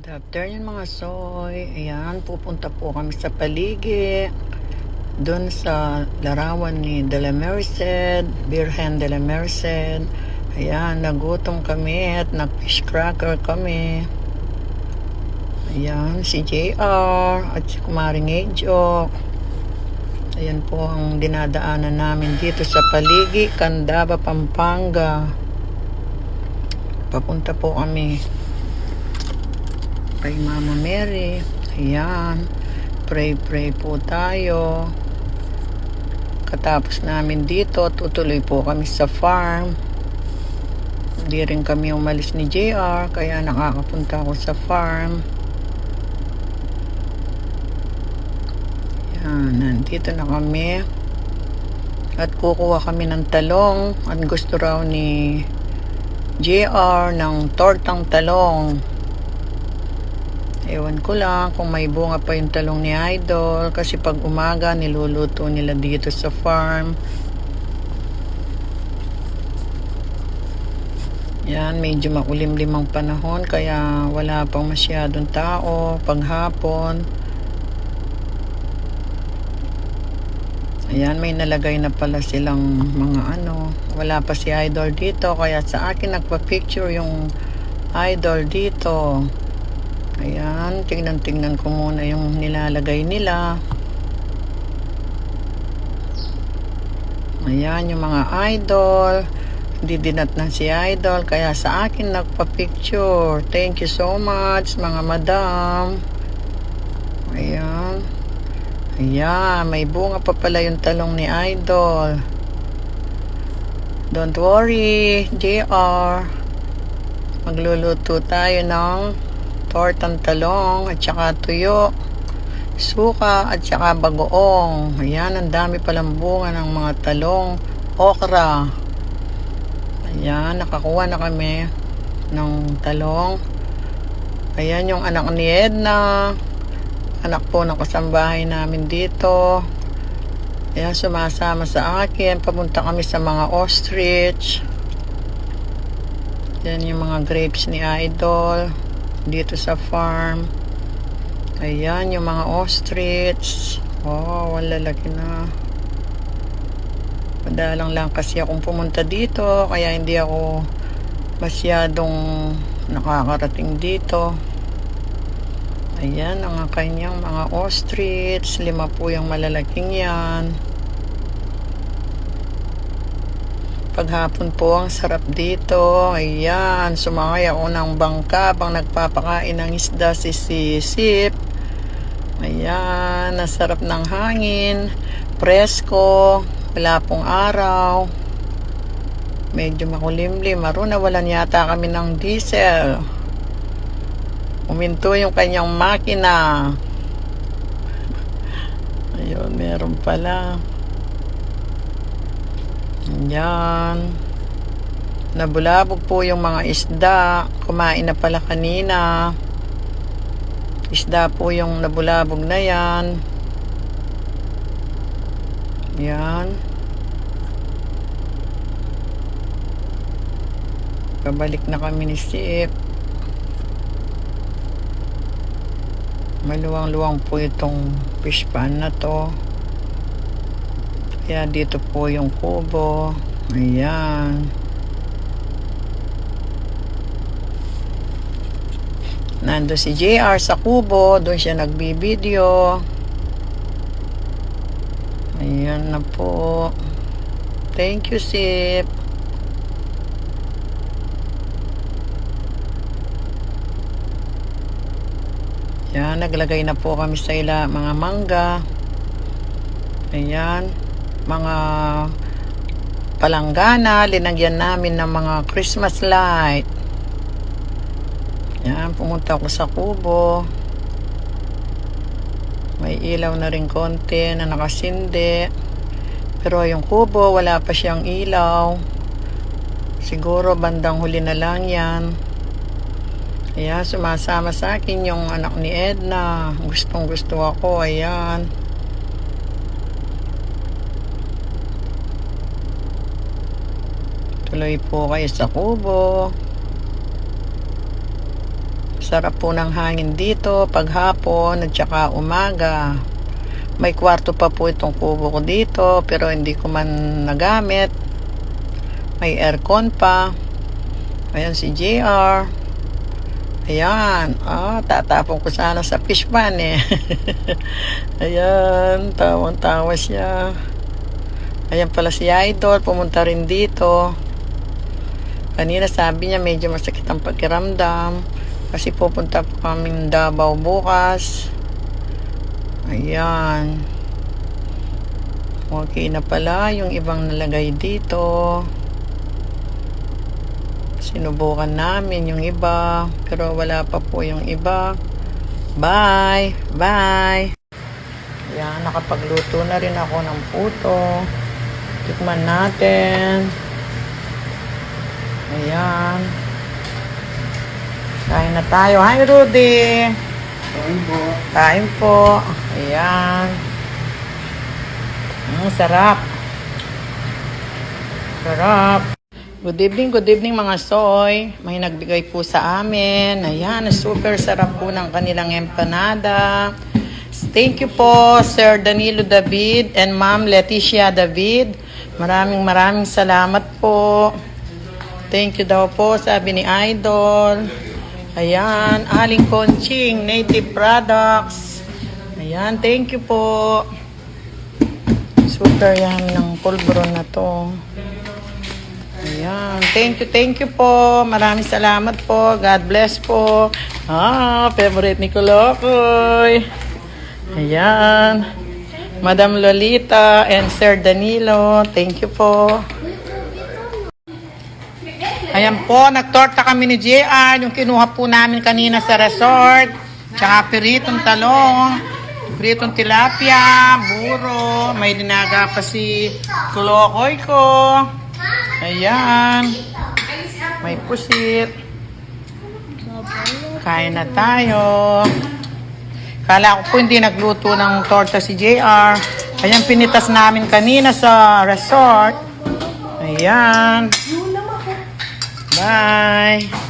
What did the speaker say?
Good afternoon mga soy. Ayan, pupunta po kami sa paligi. Doon sa larawan ni De La Merced, Birhen De La Merced. Ayan, nagutom kami at nag-fish cracker kami. Ayan, si JR at si Kumaring Ejok. Ayan po ang dinadaanan namin dito sa Paligi, Candaba, Pampanga. Papunta po kami kay Mama Mary. Ayan. Pray, pray po tayo. Katapos namin dito, tutuloy po kami sa farm. Hindi rin kami umalis ni JR, kaya nakakapunta ako sa farm. Ayan, nandito na kami. At kukuha kami ng talong. At gusto raw ni JR ng tortang talong. Ewan ko lang kung may bunga pa yung talong ni Idol kasi pag umaga niluluto nila dito sa farm. Yan, medyo makulimlim ang panahon kaya wala pang masyadong tao paghapon. Ayan, may nalagay na pala silang mga ano. Wala pa si Idol dito kaya sa akin nagpa-picture yung Idol dito. Ayan, tingnan-tingnan ko muna yung nilalagay nila. Ayan, yung mga idol. Hindi dinat na si idol, kaya sa akin nagpa-picture. Thank you so much, mga madam. Ayan. Ayan, may bunga pa pala yung talong ni idol. Don't worry, JR. Magluluto tayo ng tortang talong at saka tuyo, suka at saka bagoong. Ayan, ang dami palang bunga ng mga talong, okra. Ayan, nakakuha na kami ng talong. Ayan yung anak ni Edna. Anak po ng kasambahay namin dito. Ayan, sumasama sa akin. Papunta kami sa mga ostrich. Yan yung mga grapes ni Idol dito sa farm. Ayan, yung mga ostrich. Oh, wala lalaki na. Madalang lang kasi akong pumunta dito, kaya hindi ako masyadong nakakarating dito. Ayan, ang kanyang mga ostrich. Lima po yung malalaking yan. Paghapon po, ang sarap dito. Ayan, sumakay ako ng bangka bang nagpapakain ng isda si Sisip. Ayan, nasarap ng hangin. Presko. Wala pong araw. Medyo makulimlim. Maro nawalan yata kami ng diesel. Uminto yung kanyang makina. Ayun, meron pala. Yan. Nabulabog po yung mga isda. Kumain na pala kanina. Isda po yung nabulabog na yan. Yan. Pabalik na kami ni Sip. Maluwang-luwang po itong fish pan na to. Kaya dito po yung kubo. Ayan. Nando si JR sa kubo. Doon siya nagbibideo. Ayan na po. Thank you, Sip. Yan, naglagay na po kami sa ila mga mangga. Ayan mga palanggana, linagyan namin ng mga Christmas light. Yan, pumunta ako sa kubo. May ilaw na rin konti na nakasindi. Pero yung kubo, wala pa siyang ilaw. Siguro bandang huli na lang yan. Ayan, sumasama sa akin yung anak ni Edna. Gustong gusto ako, ayan. Tuloy po kayo sa kubo. Sarap po ng hangin dito paghapon at saka umaga. May kwarto pa po itong kubo ko dito pero hindi ko man nagamit. May aircon pa. Ayan si JR. Ayan. Ah, tatapon ko sana sa fish pan eh. Ayan. Tawang-tawa siya. Ayan pala si Idol. Pumunta rin dito. Kanina sabi niya medyo masakit ang pakiramdam. Kasi pupunta po kaming Davao bukas. Ayan. Okay na pala yung ibang nalagay dito. Sinubukan namin yung iba. Pero wala pa po yung iba. Bye! Bye! Ayan, nakapagluto na rin ako ng puto. Tikman natin. Ayan. Kain na tayo. Hi, Rudy! Kain po. Ayan. Mm, sarap. Sarap. Good evening, good evening mga soy. May nagbigay po sa amin. Ayan, super sarap po ng kanilang empanada. Thank you po, Sir Danilo David and Ma'am Leticia David. Maraming maraming salamat po. Thank you daw po, sabi ni Idol. Ayan, Aling Conching, Native Products. Ayan, thank you po. Super yan ng pulbron na to. Ayan, thank you, thank you po. Maraming salamat po. God bless po. Ah, favorite ni Kolokoy. Ayan. Madam Lolita and Sir Danilo, thank you po. Ayan po, nagtorta kami ni JR, yung kinuha po namin kanina sa resort. Tsaka piritong talong, piritong tilapia, buro, may dinaga pa si Kulokoy ko. Ayan. May pusit. Kain na tayo. Kala ko po hindi nagluto ng torta si JR. Ayan, pinitas namin kanina sa resort. Ayan. Bye.